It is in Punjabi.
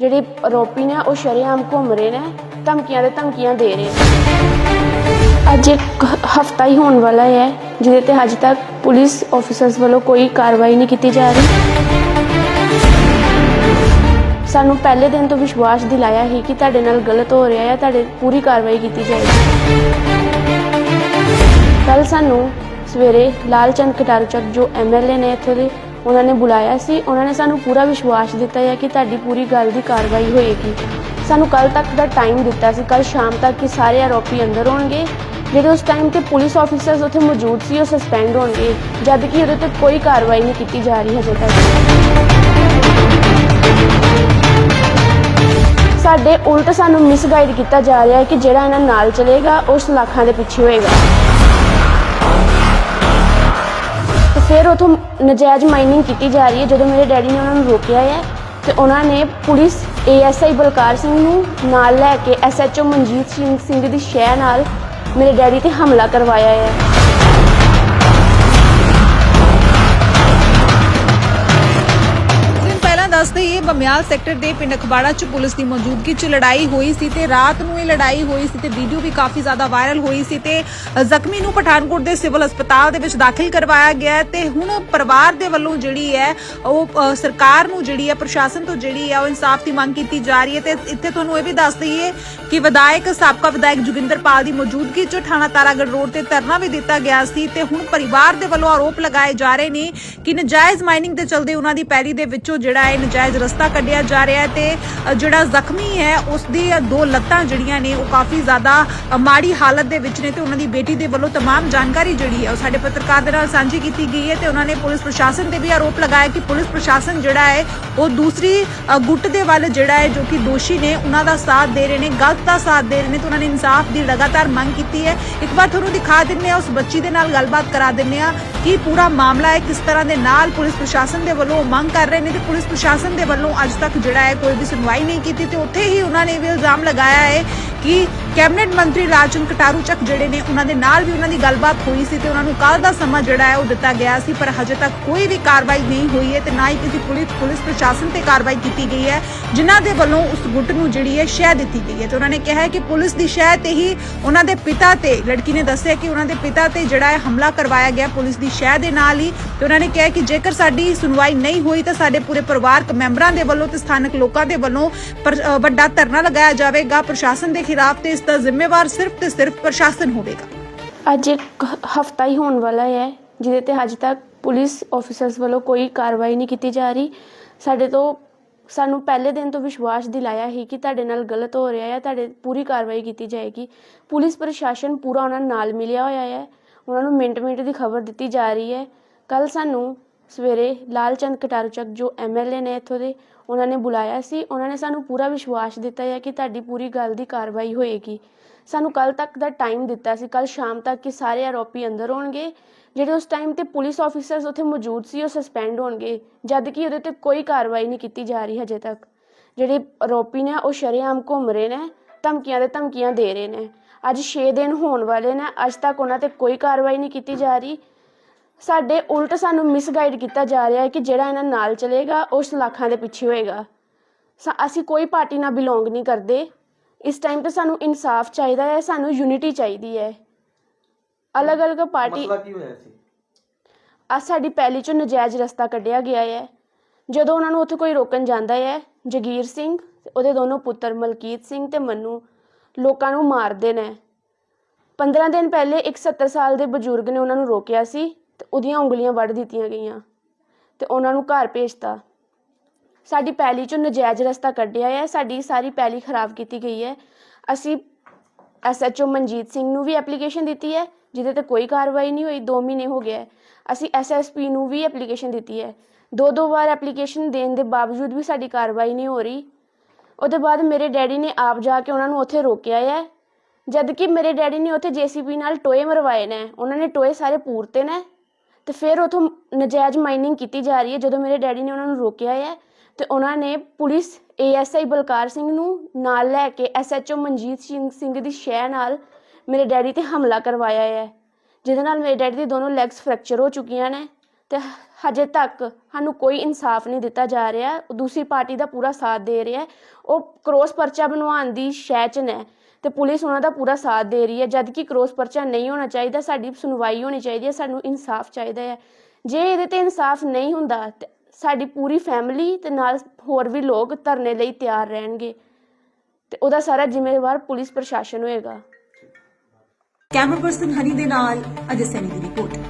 ਜਿਹੜੇ ਆਰੋਪੀ ਨੇ, ਉਹ ਸ਼ਰੇਆਮ ਘੁੰਮ ਰਹੇ ਨੇ, ਧਮਕੀਆਂ ਦੇ ਧਮਕੀਆਂ ਦੇ ਰਹੇ ਨੇ। ਅੱਜ ਇੱਕ ਹਫਤਾ ਹੀ ਹੋਣ ਵਾਲਾ ਹੈ, ਜਿਹਦੇ ਤੇ ਹਜੇ ਤੱਕ ਪੁਲਿਸ ਆਫੀਸਰਸ ਵੱਲੋਂ ਕੋਈ ਕਾਰਵਾਈ ਨਹੀਂ ਕੀਤੀ ਜਾ ਰਹੀ। ਸਾਨੂੰ ਪਹਿਲੇ ਦਿਨ ਤੋਂ ਵਿਸ਼ਵਾਸ ਦਿਲਾਇਆ ਸੀ ਕਿ ਤੁਹਾਡੇ ਨਾਲ ਗਲਤ ਹੋ ਰਿਹਾ ਹੈ, ਤੁਹਾਡੇ ਪੂਰੀ ਕਾਰਵਾਈ ਕੀਤੀ ਜਾਏਗੀ। ਕੱਲ ਸਾਨੂੰ ਸਵੇਰੇ ਲਾਲ ਚੰਦ ਕਟਾਰੂ ਚੱਕ, ਜੋ ਐਮਐਲਏ ਨੇ ਇੱਥੇ ਦੇ ਉਹਨਾਂ ਨੇ ਬੁਲਾਇਆ ਸੀ। ਉਹਨਾਂ ਨੇ ਸਾਨੂੰ ਪੂਰਾ ਵਿਸ਼ਵਾਸ ਦਿੱਤਾ ਹੈ ਕਿ ਤੁਹਾਡੀ ਪੂਰੀ ਗੱਲ ਦੀ ਕਾਰਵਾਈ ਹੋਏਗੀ। ਸਾਨੂੰ ਕੱਲ ਤੱਕ ਦਾ ਟਾਈਮ ਦਿੱਤਾ ਸੀ। ਕੱਲ ਸ਼ਾਮ ਤੱਕ ਕਿ ਸਾਰੇ ਆਰੋਪੀ ਅੰਦਰ ਹੋਣਗੇ। ਜਿਹੜੇ ਉਸ ਟਾਈਮ ਤੇ ਪੁਲਿਸ ਆਫੀਸਰਸ ਉੱਥੇ ਮੌਜੂਦ ਸੀ, ਉਹ ਸਸਪੈਂਡ ਹੋਣਗੇ। ਜਦ ਕਿ ਉਹਦੇ ਤੇ ਕੋਈ ਕਾਰਵਾਈ ਨਹੀਂ ਕੀਤੀ ਜਾ ਰਹੀ ਹਜੇ ਤੱਕ। ਸਾਡੇ ਉਲਟ ਸਾਨੂੰ ਮਿਸਗਾਈਡ ਕੀਤਾ ਜਾ ਰਿਹਾ ਹੈ ਕਿ ਜਿਹੜਾ ਇਹਨਾਂ ਨਾਲ ਚਲੇਗਾ, ਉਹ ਸਲਾਖਾਂ ਦੇ ਪਿੱਛੇ ਹੋਏਗਾ। ਫਿਰ ਉਥੋਂ ਨਜਾਇਜ਼ ਮਾਈਨਿੰਗ ਕੀਤੀ ਜਾ ਰਹੀ ਹੈ। ਜਦੋਂ ਮੇਰੇ ਡੈਡੀ ਨੇ ਉਹਨਾਂ ਨੂੰ ਰੋਕਿਆ ਹੈ ਤੇ ਉਹਨਾਂ ਨੇ ਪੁਲਿਸ ਏਐਸਆਈ ਬਲਕਾਰ ਸਿੰਘ ਨੂੰ ਨਾਲ ਲੈ ਕੇ ਐਸਐਚਓ ਮਨਜੀਤ ਸਿੰਘ ਸਿੰਘ ਦੀ ਸ਼ਹਿ ਨਾਲ ਮੇਰੇ ਡੈਡੀ ਤੇ ਹਮਲਾ ਕਰਵਾਇਆ ਹੈ। ਦੇ ਬਮਿਆਲ ਸੈਕਟਰ ਦੇ ਪਿੰਡ ਅਖਬਾੜਾ 'ਚ ਪੁਲਿਸ ਦੀ ਮੌਜੂਦਗੀ 'ਚ ਲੜਾਈ ਹੋਈ ਸੀ ਤੇ ਰਾਤ ਨੂੰ ਇਹ ਲੜਾਈ ਹੋਈ ਸੀ ਤੇ ਵੀਡੀਓ ਵੀ ਕਾਫੀ ਜ਼ਿਆਦਾ ਵਾਇਰਲ ਹੋਈ ਸੀ ਤੇ ਜ਼ਖਮੀ ਨੂੰ ਪਠਾਨਕੋਟ ਦੇ ਸਿਵਲ ਹਸਪਤਾਲ ਦੇ ਵਿੱਚ ਦਾਖਲ ਕਰਵਾਇਆ ਗਿਆ ਤੇ ਹੁਣ ਪਰਿਵਾਰ ਦੇ ਵੱਲੋਂ ਜਿਹੜੀ ਹੈ ਉਹ ਸਰਕਾਰ ਨੂੰ ਜਿਹੜੀ ਹੈ, ਪ੍ਰਸ਼ਾਸਨ ਤੋਂ ਜਿਹੜੀ ਹੈ ਉਹ ਇਨਸਾਫ ਦੀ ਮੰਗ ਕੀਤੀ ਜਾ ਰਹੀ ਹੈ ਤੇ ਇੱਥੇ ਤੁਹਾਨੂੰ ਇਹ ਵੀ ਦੱਸ ਦਈਏ ਕਿ ਵਿਧਾਇਕ ਸਾਬਕਾ ਵਿਧਾਇਕ ਜੁਗਿੰਦਰ ਪਾਲ ਦੀ ਮੌਜੂਦਗੀ 'ਚ ਥਾਣਾ ਤਾਰਾਗੜ ਰੋਡ ਤੇ ਧਰਨਾ ਵੀ ਦਿੱਤਾ ਗਿਆ ਸੀ ਤੇ ਹੁਣ ਪਰਿਵਾਰ ਦੇ ਵੱਲੋਂ ਆਰੋਪ ਲਗਾਏ ਜਾ ਰਹੇ ਨੇ ਕਿ ਨਜਾਇਜ਼ ਮਾਈਨਿੰਗ ਦੇ ਚਲਦੇ ਉਹਨਾਂ ਦੀ ਪੈਰੀ ਦੇ ਵਿੱਚੋਂ ਜਿਹੜਾ ਹੈ ਨਜਾਇਜ਼ ਰਸਤਾ ਕੱਢਿਆ ਜਾ ਰਿਹਾ ਹੈ ਤੇ ਅ, ਜਿਹੜਾ ਜ਼ਖਮੀ ਹੈ ਉਸ ਦੀ ਦੋ ਲੱਤਾਂ ਜਿਹੜੀਆਂ ਨੇ ਉਹ ਕਾਫੀ ਜ਼ਿਆਦਾ ਅ, ਮਾੜੀ ਹਾਲਤ ਦੇ ਵਿੱਚ ਨੇ ਤੇ ਉਹਨਾਂ ਦੀ ਬੇਟੀ ਦੇ ਵੱਲੋਂ तमाम ਜਾਣਕਾਰੀ ਜਿਹੜੀ ਹੈ ਉਹ ਸਾਡੇ ਪੱਤਰਕਾਰ ਦੇ ਨਾਲ ਸਾਂਝੀ ਕੀਤੀ ਗਈ ਹੈ ਤੇ ਉਹਨਾਂ ਨੇ ਪੁਲਿਸ ਪ੍ਰਸ਼ਾਸਨ ਤੇ ਵੀ ਆਰੋਪ ਲਗਾਇਆ ਕਿ ਪੁਲਿਸ ਪ੍ਰਸ਼ਾਸਨ ਜਿਹੜਾ ਹੈ ਉਹ ਦੂਸਰੀ ਅ, ਗੁੱਟ ਦੇ ਵੱਲ ਜਿਹੜਾ ਹੈ ਜੋ ਕਿ ਦੋਸ਼ੀ ਨੇ ਉਹਨਾਂ ਦਾ ਸਾਥ ਦੇ ਰਹੇ ਨੇ ਗਲਤ ਦਾ ਸਾਥ ਦੇ ਰਹੇ ਨੇ ਤੇ ਉਹਨਾਂ ਨੇ ਇਨਸਾਫ ਦੀ ਲਗਾਤਾਰ ਮੰਗ ਕੀਤੀ ਹੈ ਇੱਕ ਵਾਰ ਤੁਹਾਨੂੰ ਦਿਖਾ ਦਿੰਨੇ ਆ ਉਸ ਬੱਚੀ ਦੇ ਨਾਲ ਗੱਲਬਾਤ ਕਰਾ ਦਿੰਨੇ ਆ ਕਿ ਪੂਰਾ ਮਾਮਲਾ ਹੈ ਕਿਸ ਤਰ੍ਹਾਂ ਦੇ ਨਾਲ ਪੁਲਿਸ ਪ੍ਰਸ਼ਾਸਨ ਦੇ ਵੱਲੋਂ ਉਹ ਮੰਗ ਕਰ ਰਹੇ ਨੇ ਤੇ ਪੁਲਿਸ ਪ੍ਰਸ਼ਾਸਨ ਦੇ ਵੱਲੋਂ ਅੱਜ ਤੱਕ ਜਿਹੜਾ ਹੈ ਕੋਈ ਵੀ ਸੁਣਵਾਈ ਨਹੀਂ ਕੀਤੀ ਤੇ ਉੱਥੇ ਹੀ ਉਹਨਾਂ ਨੇ ਵੀ ਇਲਜ਼ਾਮ ਲਗਾਇਆ ਹੈ ਕਿ ਕੈਬਨਿਟ ਮੰਤਰੀ ਰਾਜਨ ਕਟਾਰੂ ਚੱਕ ਜਿਹੜੇ ਨੇ, ਉਹਨਾਂ ਦੇ ਨਾਲ ਵੀ ਉਹਨਾਂ ਦੀ ਗੱਲਬਾਤ ਹੋਈ ਸੀ ਤੇ ਉਹਨਾਂ ਨੂੰ ਕੱਲ ਦਾ ਸਮਾਂ ਜਿਹੜਾ ਹੈ ਉਹ ਦਿੱਤਾ ਗਿਆ ਸੀ, ਪਰ ਹਜੇ ਤੱਕ ਕੋਈ ਵੀ ਕਾਰਵਾਈ ਨਹੀਂ ਹੋਈ ਹੈ ਤੇ ਨਾ ਹੀ ਕਿਸੇ ਪੁਲਿਸ ਪੁਲਿਸ ਪ੍ਰਸ਼ਾਸਨ ਤੇ ਕਾਰਵਾਈ ਕੀਤੀ ਗਈ ਹੈ, ਜਿਨ੍ਹਾਂ ਦੇ ਵੱਲੋਂ ਉਸ ਗੁੱਟ ਨੂੰ ਜਿਹੜੀ ਹੈ ਸ਼ਹਿ ਦਿੱਤੀ ਗਈ ਹੈ। ਤੇ ਉਹਨਾਂ ਨੇ ਕਿਹਾ ਹੈ ਕਿ ਪੁਲਿਸ ਦੀ ਸ਼ਹਿ ਤੇ ਹੀ ਉਹਨਾਂ ਦੇ ਪਿਤਾ ਤੇ, ਲੜਕੀ ਨੇ ਦੱਸਿਆ ਕਿ ਉਹਨਾਂ ਦੇ ਪਿਤਾ ਤੇ ਜਿਹੜਾ ਹੈ ਹਮਲਾ ਕਰਵਾਇਆ ਗਿਆ ਪੁਲਿਸ ਦੀ ਸ਼ਹਿ ਦੇ ਨਾਲ ਹੀ ਤੇ ਉਹਨਾਂ ਨੇ ਕਿਹਾ ਕਿ ਜੇਕਰ ਸਾਡੀ ਸੁਣਵਾਈ ਨਹੀਂ ਹੋਈ ਤਾਂ ਸਾਡੇ ਪੂਰੇ ਪਰਿਵਾਰਕ ਮੈਂਬਰਾਂ ਦੇ ਵੱਲੋਂ ਤੇ ਸਥਾਨਕ ਲੋਕਾਂ ਦੇ ਵੱਲੋਂ ਵੱਡਾ ਧਰਨਾ ਲਗਾਇਆ ਜਾਵੇਗਾ, ਪ੍ਰਸ਼ਾਸਨ ਦੇ ਖਿਲਾਫ ਤੇ ਇਸ ਦਾ ਜ਼ਿੰਮੇਵਾਰ ਸਿਰਫ ਤੇ ਸਿਰਫ ਪ੍ਰਸ਼ਾਸਨ ਹੋਵੇਗਾ। ਅੱਜ ਇੱਕ ਹਫਤਾ ਹੀ ਹੋਣ ਵਾਲਾ ਹੈ, ਜਿਹਦੇ ਤੇ ਹਜੇ ਤੱਕ ਪੁਲਿਸ ਆਫੀਸਰਸ ਵੱਲੋਂ ਕੋਈ ਕਾਰਵਾਈ ਨਹੀਂ ਕੀਤੀ ਜਾ ਰਹੀ। ਸਾਡੇ ਤੋਂ ਸਾਨੂੰ ਪਹਿਲੇ ਦਿਨ ਤੋਂ ਵਿਸ਼ਵਾਸ ਦਿਲਾਇਆ ਸੀ ਕਿ ਤੁਹਾਡੇ ਨਾਲ ਗਲਤ ਹੋ ਰਿਹਾ ਹੈ, ਤੁਹਾਡੇ ਪੂਰੀ ਕਾਰਵਾਈ ਕੀਤੀ ਜਾਏਗੀ। ਪੁਲਿਸ ਪ੍ਰਸ਼ਾਸਨ ਪੂਰਾ ਉਹਨਾਂ ਨਾਲ ਮਿਲਿਆ ਹੋਇਆ ਹੈ, ਉਹਨਾਂ ਨੂੰ ਮਿੰਟ ਮਿੰਟ ਦੀ ਖਬਰ ਦਿੱਤੀ ਜਾ ਰਹੀ ਹੈ। ਕੱਲ ਸਾਨੂੰ ਸਵੇਰੇ ਲਾਲ ਚੰਦ ਕਟਾਰੂ ਚੱਕ, ਜੋ ਐਮਐਲਏ ਨੇ ਇੱਥੋਂ ਦੇ ਉਹਨਾਂ ਨੇ ਬੁਲਾਇਆ ਸੀ। ਉਹਨਾਂ ਨੇ ਸਾਨੂੰ ਪੂਰਾ ਵਿਸ਼ਵਾਸ ਦਿੱਤਾ ਹੈ ਕਿ ਤੁਹਾਡੀ ਪੂਰੀ ਗੱਲ ਦੀ ਕਾਰਵਾਈ ਹੋਏਗੀ। ਸਾਨੂੰ ਕੱਲ ਤੱਕ ਦਾ ਟਾਈਮ ਦਿੱਤਾ ਸੀ। ਕੱਲ ਸ਼ਾਮ ਤੱਕ ਕਿ ਸਾਰੇ ਆਰੋਪੀ ਅੰਦਰ ਹੋਣਗੇ। ਜਿਹੜੇ ਉਸ ਟਾਈਮ ਤੇ ਪੁਲਿਸ ਆਫੀਸਰਸ ਉੱਥੇ ਮੌਜੂਦ ਸੀ, ਉਹ ਸਸਪੈਂਡ ਹੋਣਗੇ। ਜਦ ਕਿ ਉਹਦੇ ਤੇ ਕੋਈ ਕਾਰਵਾਈ ਨਹੀਂ ਕੀਤੀ ਜਾ ਰਹੀ ਹਜੇ ਤੱਕ। ਜਿਹੜੇ ਆਰੋਪੀ ਨੇ, ਉਹ ਸ਼ਰੇਆਮ ਘੁੰਮ ਰਹੇ ਨੇ, ਧਮਕੀਆਂ ਦੇ ਧਮਕੀਆਂ ਦੇ ਰਹੇ ਨੇ। ਅੱਜ 6 ਦਿਨ ਹੋਣ ਵਾਲੇ ਨੇ। ਅੱਜ ਤੱਕ ਉਹਨਾਂ ਤੇ ਕੋਈ ਕਾਰਵਾਈ ਨਹੀਂ ਕੀਤੀ ਜਾ ਰਹੀ। ਸਾਡੇ ਉਲਟ ਸਾਨੂੰ ਮਿਸਗਾਈਡ ਕੀਤਾ ਜਾ ਰਿਹਾ ਹੈ ਕਿ ਜਿਹੜਾ ਇਹਨਾਂ ਨਾਲ ਚਲੇਗਾ ਉਹ ਸਲਾਖਾਂ ਦੇ ਪਿੱਛੇ ਹੋਏਗਾ। ਸਾ- ਅਸੀਂ ਕੋਈ ਪਾਰਟੀ ਨਾਲ ਬਿਲੋਂਗ ਨਹੀਂ ਕਰਦੇ। ਇਸ ਟਾਈਮ ਤੇ ਸਾਨੂੰ ਇਨਸਾਫ ਚਾਹੀਦਾ ਹੈ ਸਾਨੂੰ ਯੂਨਿਟੀ ਚਾਹੀਦੀ ਹੈ। ਅਲੱਗ-ਅਲੱਗ ਪਾਰਟੀ ਮਸਲਾ ਕੀ ਹੋਇਆ ਸੀ? ਅੱਜ ਸਾਡੀ ਪਹਿਲੀ ਚੋਂ ਨਜਾਇਜ਼ ਰਸਤਾ ਕੱਢਿਆ ਗਿਆ ਹੈ। ਜਦੋਂ ਉਹਨਾਂ ਨੂੰ ਉੱਥੇ ਕੋਈ ਰੋਕਣ ਜਾਂਦਾ ਹੈ ਜਗੀਰ ਸਿੰਘ ਉਹਦੇ ਦੋਨੋਂ ਪੁੱਤਰ ਮਲਕੀਤ ਸਿੰਘ ਤੇ ਮੰਨੂ ਲੋਕਾਂ ਨੂੰ ਮਾਰਦੇ ਨੇ। 15 ਦਿਨ ਪਹਿਲੇ ਇੱਕ 70 ਸਾਲ ਦੇ ਬਜ਼ੁਰਗ ਨੇ ਉਹਨਾਂ ਨੂੰ ਰੋਕਿਆ ਸੀ। ਉਹਦੀਆਂ ਉਂਗਲੀਆਂ ਵੱਢ ਦਿੱਤੀਆਂ ਗਈਆਂ ਅਤੇ ਉਹਨਾਂ ਨੂੰ ਘਰ ਭੇਜਤਾ। ਸਾਡੀ ਪੈਲੀ ਚੋਂ ਨਜਾਇਜ਼ ਰਸਤਾ ਕੱਢਿਆ ਹੈ, ਸਾਡੀ ਸਾਰੀ ਪੈਲੀ ਖਰਾਬ ਕੀਤੀ ਗਈ ਹੈ। ਅਸੀਂ ਐਸਐਚਓ ਮਨਜੀਤ ਸਿੰਘ ਨੂੰ ਵੀ ਐਪਲੀਕੇਸ਼ਨ ਦਿੱਤੀ ਹੈ, ਜਿਹਦੇ ਤੇ ਕੋਈ ਕਾਰਵਾਈ ਨਹੀਂ ਹੋਈ 2 ਮਹੀਨੇ ਹੋ ਗਏ ਹੈ। ਅਸੀਂ ਐਸਐਸਪੀ ਨੂੰ ਵੀ ਐਪਲੀਕੇਸ਼ਨ ਦਿੱਤੀ ਹੈ। ਦੋ ਦੋ ਵਾਰ ਐਪਲੀਕੇਸ਼ਨ ਦੇਣ ਦੇ ਬਾਵਜੂਦ ਵੀ ਸਾਡੀ ਕਾਰਵਾਈ ਨਹੀਂ ਹੋ ਰਹੀ। ਉਹਦੇ ਬਾਅਦ ਮੇਰੇ ਡੈਡੀ ਨੇ ਆਪ ਜਾ ਕੇ ਉਹਨਾਂ ਨੂੰ ਉੱਥੇ ਰੋਕਿਆ ਹੈ ਜਦ ਕਿ ਮੇਰੇ ਡੈਡੀ ਨੇ ਉੱਥੇ ਜੀਸੀਬੀ ਨਾਲ ਟੋਏ ਮਰਵਾਏ ਨੇ, ਉਹਨਾਂ ਨੇ ਟੋਏ ਸਾਰੇ ਪੂਰਤੇ ਨੇ। ਤੇ ਫਿਰ ਉਥੋਂ ਨਜਾਇਜ਼ ਮਾਈਨਿੰਗ ਕੀਤੀ ਜਾ ਰਹੀ ਹੈ। ਜਦੋਂ ਮੇਰੇ ਡੈਡੀ ਨੇ ਉਹਨਾਂ ਨੂੰ ਰੋਕਿਆ ਹੈ ਤੇ ਉਹਨਾਂ ਨੇ ਪੁਲਿਸ ਏਐਸਆਈ ਬਲਕਾਰ ਸਿੰਘ ਨੂੰ ਨਾਲ ਲੈ ਕੇ ਐਸਐਚਓ ਮਨਜੀਤ ਸਿੰਘ ਦੀ ਸ਼ਹਿ ਨਾਲ ਮੇਰੇ ਡੈਡੀ ਤੇ ਹਮਲਾ ਕਰਵਾਇਆ ਹੈ। ਜਿਹਦੇ ਨਾਲ ਮੇਰੇ ਡੈਡੀ ਦੇ ਦੋਨੋਂ ਲੈਗਸ ਫ੍ਰੈਕਚਰ ਹੋ ਚੁੱਕੀਆਂ ਨੇ ਤੇ ਹਜੇ ਤੱਕ ਸਾਨੂੰ ਕੋਈ ਇਨਸਾਫ ਨਹੀਂ ਦਿੱਤਾ ਜਾ ਰਿਹਾ। ਉਹ ਦੂਸਰੀ ਪਾਰਟੀ ਦਾ ਪੂਰਾ ਸਾਥ ਦੇ ਰਿਹਾ ਉਹ ਕਰੋਸ ਪਰਚਾ ਬਣਵਾਉਣ ਦੀ ਸ਼ੈਚਨ ਨੇ। ਤੇ ਪੁਲਿਸ ਉਹਨਾਂ ਦਾ ਪੂਰਾ ਸਾਥ ਦੇ ਰਹੀ ਹੈ। ਜਦ ਕਿ ਕ੍ਰੋਸ ਪਰਚਾ ਨਹੀਂ ਹੋਣਾ ਚਾਹੀਦਾ, ਸਾਡੀ ਸੁਣਵਾਈ ਹੋਣੀ ਚਾਹੀਦੀ ਹੈ, ਸਾਨੂੰ ਇਨਸਾਫ ਚਾਹੀਦਾ ਹੈ। ਜੇ ਇਹਦੇ ਤੇ ਇਨਸਾਫ ਨਹੀਂ ਹੁੰਦਾ, ਤੇ ਸਾਡੀ ਪੂਰੀ ਫੈਮਿਲੀ ਤੇ ਨਾਲ ਹੋਰ ਵੀ ਲੋਕ ਧਰਨੇ ਲਈ ਤਿਆਰ ਰਹਿਣਗੇ। ਤੇ ਉਹਦਾ ਸਾਰਾ ਜ਼ਿੰਮੇਵਾਰ ਪੁਲਿਸ ਪ੍ਰਸ਼ਾਸਨ ਹੋਏਗਾ। ਕੈਮਰਾ ਪਰਸਨ ਹਨੀ ਦੇ ਨਾਲ ਅਜੇ ਸੈਨੀ ਦੀ ਰਿਪੋਰਟ।